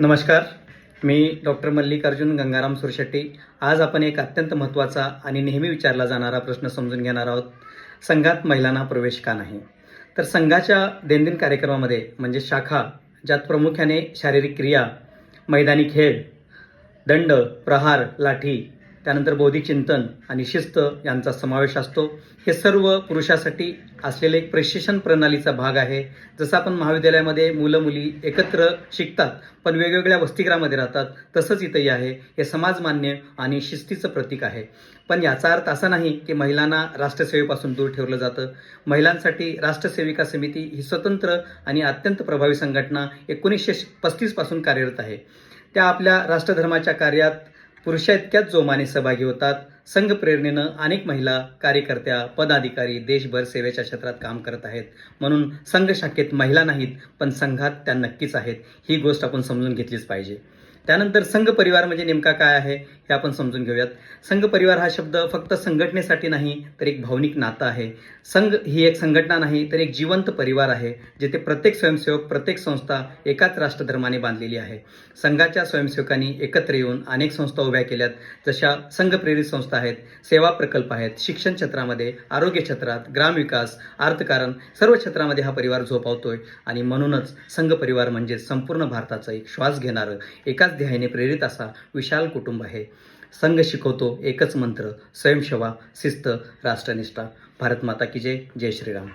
नमस्कार. मी डॉक्टर मल्लिकार्जुन गंगाराम सुरशेट्टी. आज आपण एक अत्यंत महत्त्वाचा आणि नेहमी विचारला जाणारा प्रश्न समजून घेणार आहोत. संघात महिलांना प्रवेश का नाही? तर संघाच्या दैनंदिन कार्यक्रमामध्ये म्हणजे शाखा ज्यात प्रामुख्याने शारीरिक क्रिया मैदानी खेळ दंड प्रहार लाठी त्यानंतर बौद्धिक चिंतन आणि शिस्त यांचा समावेश असतो. हे सर्व पुरुषासाठी असलेले एक प्रशिक्षण प्रणालीचा भाग आहे. जसं आपण महाविद्यालयामध्ये मुलं मुली एकत्र शिकतात पण वेगवेगळ्या वसतिगृहामध्ये राहतात तसंच इथंही आहे. हे समाजमान्य आणि शिस्तीचं प्रतीक आहे. पण याचा अर्थ असा नाही की महिलांना राष्ट्रसेवेपासून दूर ठेवलं जातं. महिलांसाठी राष्ट्रसेविका समिती ही स्वतंत्र आणि अत्यंत प्रभावी संघटना एकोणीसशे पस्तीसपासून कार्यरत आहे. त्या आपल्या राष्ट्रधर्माच्या कार्यात पुरुषा इतक्याच जोमाने सहभागी होतात. संघ प्रेरणेनं अनेक महिला कार्यकर्त्या पदाधिकारी देशभर सेवेच्या क्षेत्रात काम करत आहेत. म्हणून संघ शाखेत महिला नाहीत पण संघात त्या नक्कीच आहेत. ही गोष्ट आपण समजून घेतलीच पाहिजे. त्यानंतर संघ परिवार म्हणजे नेमका काय आहे हे आपण समजून घेऊयात. संघ परिवार हा शब्द फक्त संघटनेसाठी नाही तर एक भावनिक नातं आहे. संघ ही एक संघटना नाही तर एक जिवंत परिवार आहे जिथे प्रत्येक स्वयंसेवक प्रत्येक संस्था एकाच राष्ट्रधर्माने बांधलेली आहे. संघाच्या स्वयंसेवकांनी एकत्र येऊन अनेक संस्था उभ्या केल्यात जशा संघ प्रेरित संस्था आहेत सेवा प्रकल्प आहेत शिक्षण क्षेत्रामध्ये आरोग्य क्षेत्रात ग्रामविकास अर्थकारण सर्व क्षेत्रामध्ये हा परिवार झोपावतोय. आणि म्हणूनच संघ परिवार म्हणजे संपूर्ण भारताचा एक श्वास घेणारं एकाच एकाच ध्यायाने प्रेरित असा विशाल कुटुंब आहे. संघ शिकवतो एकच मंत्र स्वयंसेवा शिस्त राष्ट्रनिष्ठा. भारत माता की जय जय श्रीराम.